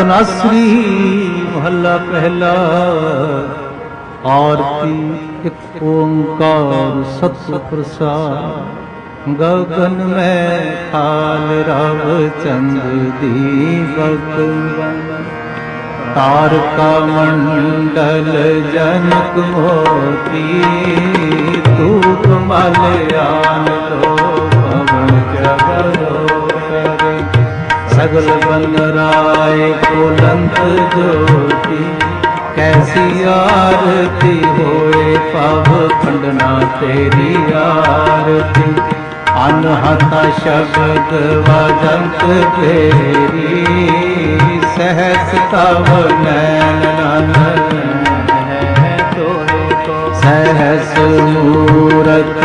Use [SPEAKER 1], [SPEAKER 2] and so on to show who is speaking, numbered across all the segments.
[SPEAKER 1] ਤਨਾਸਰੀ ਮਹੱਲਾ ਪਹਿਲਾ ਆਰਤੀ ਇੱਕ ਓੰਕਾਰ ਸਤਿ ਪ੍ਰਸਾਦ ਗਗਨ ਮੈਂ ਖਾਲ ਰਵ ਚੰਦ ਦੀਪਕ ਤਾਰਕਾ ਮੰਡਲ ਜਨਕ ਮੋਤੀ ਧੂਪ ਮਲ ਲੋ ਸਗਲ ਬਨ ਰਾਏ ਕੋਲੰਤ ਜੋਤੀ, ਕੈਸੀ ਆਰਤੀ ਹੋਏ ਪਵ ਖੰਡਨਾ ਤੇਰੀ ਆਰਤੀ। ਅਨਹਤਾ ਸ਼ਬਦ ਵਜੰਤ ਤੇਰੀ ਸਹਸ ਤਵ ਨੈਣ ਨਨ। ਹੈ ਤੋਰੇ ਕੋ ਸਹਸ ਮੂਰਤ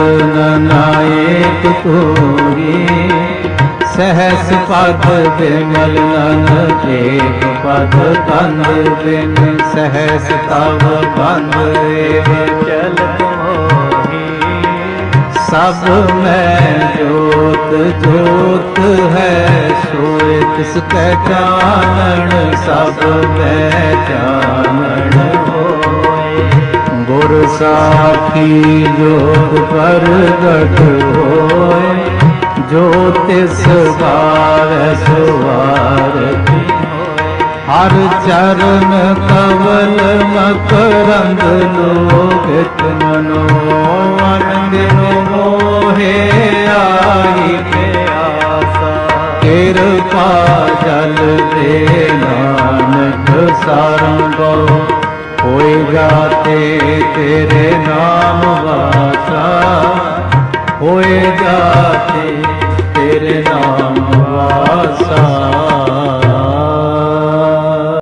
[SPEAKER 1] ਸਹਸ ਪਦ ਬਿਮਲ ਨਨ ਏਕ ਪਦ ਤਨ ਬਿਨ ਸਹਸ ਤਵ ਬੰਦ ਏਵ ਚਲਤ ਮੋਹੀ ਸਭ ਮੈਂ ਜੋਤ ਜੋਤ ਹੈ ਸੋਏ ਤਿਸ ਕੈ ਜਾਣਨ ਸਭ ਮੈਂ ਜਾਣਨ ਹੋਏ। ਗੁਰ ਸਾਖੀ ਜੋਤ ਪ੍ਰਗਟ ਹੋਏ। ਜੋ ਤਿਸ ਬਾਵੈ ਸੁਵਾਰਤੀ ਹਰ ਚਰਨ ਕਵਲ ਮਕਰੰਦ ਲੋਕਿਤ ਮਨੋ ਅਨੰਦਿਨੋ ਮੋਹੇ ਆਈ ਪਿਆਸਾ ਕਿਰਪਾ ਜਲ ਦੇ ਨਾਨਕ ਸਰੰਗੋ ਹੋਏ ਜਾਤੇ ਤੇਰੇ ਨਾਮ ਵਾਸਾ। ਹੋਏ ਜਾਤੇ ਤੇਰੇ ਨਾਮ ਵਾਸਾ।